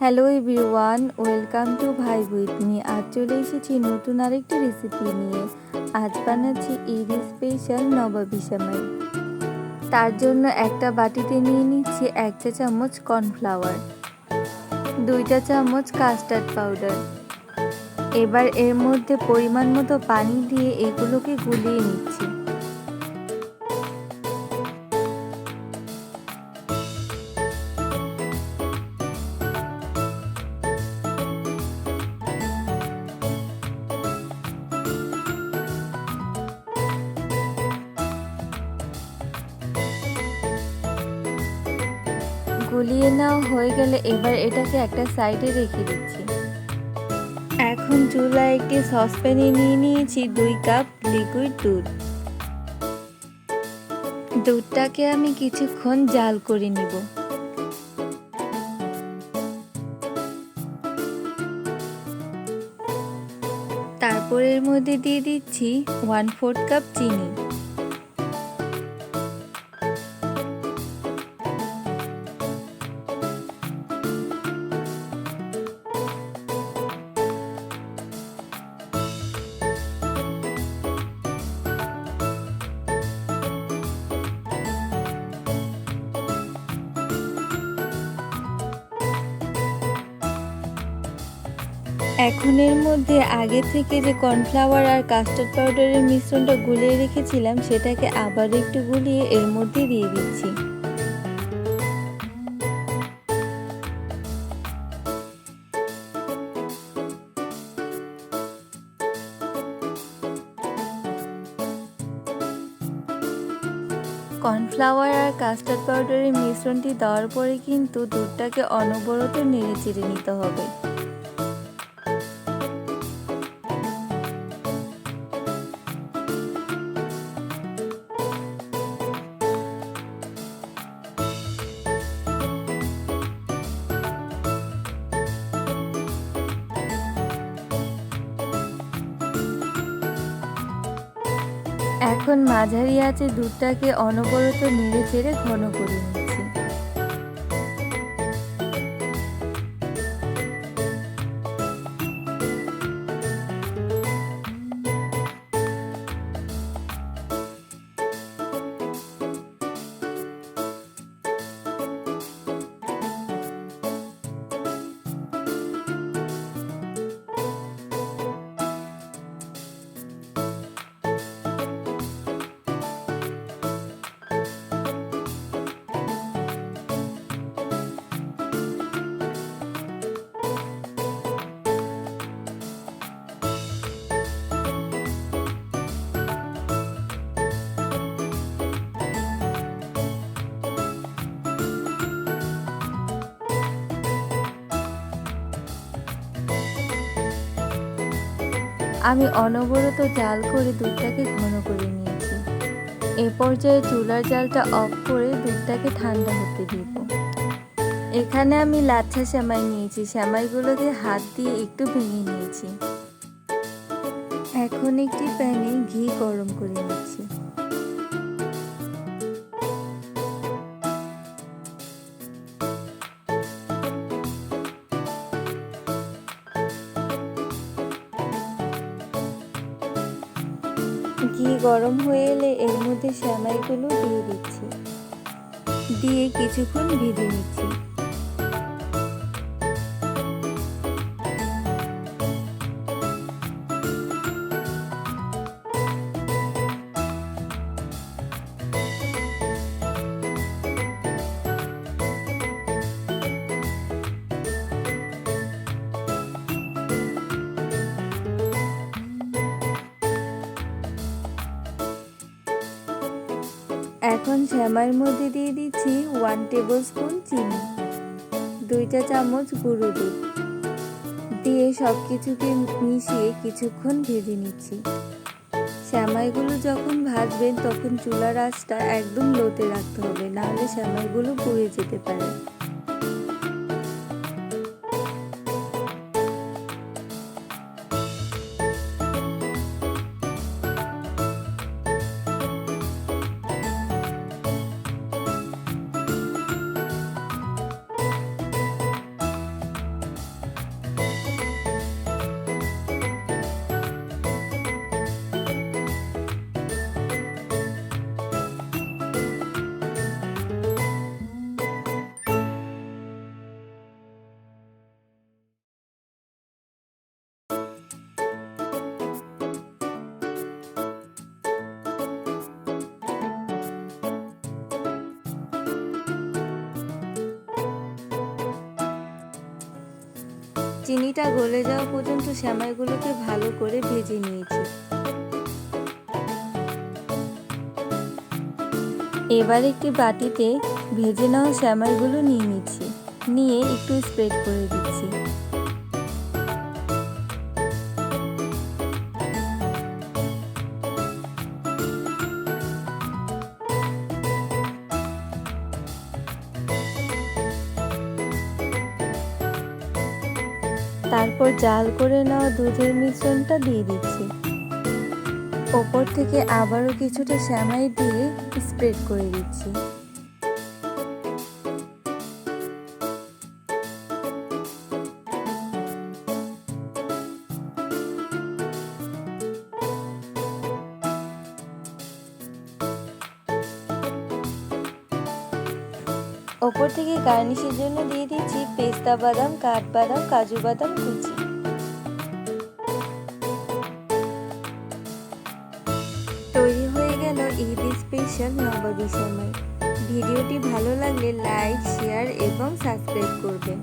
Hello everyone welcome to ভাই with আজ চলে এসেছি নতুন আরেকটি রেসিপি নিয়ে। আজ বানাচ্ছি ঈদ স্পেশাল নবাবি সেমাই। তার জন্য একটা বাটিতে নিয়ে নিচ্ছি এক চা চামচ কর্নফ্লাওয়ার দুইটা চামচ কাস্টার্ড পাউডার এবার এর মধ্যে পরিমাণ মতো পানি দিয়ে এগুলোকে গুলিয়ে নিচ্ছি। গুলিয়ে নেওয়া হয়ে গেলে এবার এটাকে একটা সাইডে রেখে দিচ্ছি। এখন চুলায় একটি সসপ্যানে নিয়ে নিয়েছি দুই কাপ লিকুইড দুধ। দুধটাকে আমি কিছুক্ষণ জাল করে নিব। তারপর এর মধ্যে দিয়ে দিচ্ছি ওয়ান ফোর্থ কাপ চিনি। এখন এর মধ্যে আগে থেকে যে কর্নফ্লাওয়ার আর কাস্টার্ড পাউডারের মিশ্রণটা গুলিয়ে রেখেছিলাম, সেটাকে আবার একটু গুলিয়ে এর মধ্যে দিয়ে দিচ্ছি। কর্নফ্লাওয়ার আর কাস্টার্ড পাউডারের মিশ্রণটি দেওয়ার পরে কিন্তু দুধটাকে অনবরত নেড়ে চেড়ে নিতে হবে। এখন মাঝারি আছে দুধটাকে অনবরত নেড়ে চেড়ে ঘন করে নিচ্ছি আমি অনবরত জাল করে দুধটাকে ঘন করে নিয়েছি। এ পর্যায়ে চুলার জালটা অফ করে দুধটাকে ঠান্ডা হতে দিব। এখানে আমি লাচ্ছা সেমাই নিয়েছি। সেমাইগুলোকে হাত দিয়ে একটু ভেঙে নিয়েছি। এখন একটি প্যানে ঘি গরম করে নিচ্ছি। ঘি গরম হয়ে এলে এর মধ্যে শ্যামাইগুলো দিয়ে দিচ্ছি। দিয়ে কিছুক্ষণ ভিজে নিচ্ছি। এখন শ্যামার মধ্যে দিয়ে দিচ্ছি ওয়ান টেবিল স্পুন চিনি, দুইটা চামচ গুঁড়ো দুধ। দিয়ে সব কিছুকে মিশিয়ে কিছুক্ষণ ভেজে নিচ্ছি। শ্যামাইগুলো যখন ভাজবেন তখন চুলার আঁচটা একদম লোতে রাখতে হবে, নাহলে শ্যামাইগুলো পুড়ে যেতে পারে। চিনিটা গলে যাওয়া পর্যন্ত শ্যামাইগুলোকে ভালো করে ভেজে নিয়েছি। এবার একটি বাটিতে ভেজে নেওয়া শ্যামাইগুলো নিয়ে নিচ্ছি। নিয়ে একটু স্প্রেড করে দিচ্ছি। তারপর জাল করে নেওয়া দুধের মিশ্রণটা দিয়ে দিচ্ছি। ওপর থেকে আবারও কিছুটা শ্যামাই দিয়ে স্প্রেড করে দিচ্ছি। ওপর থেকে গার্নিশের জন্য দিয়ে দিচ্ছি পেস্তা বাদাম কাঠবাদাম কাজু বাদাম, কুচি। তৈরি হয়ে গেল ঈদ স্পেশাল নবাবী সময়। ভিডিওটি ভালো লাগলে লাইক শেয়ার এবং সাবস্ক্রাইব করবেন।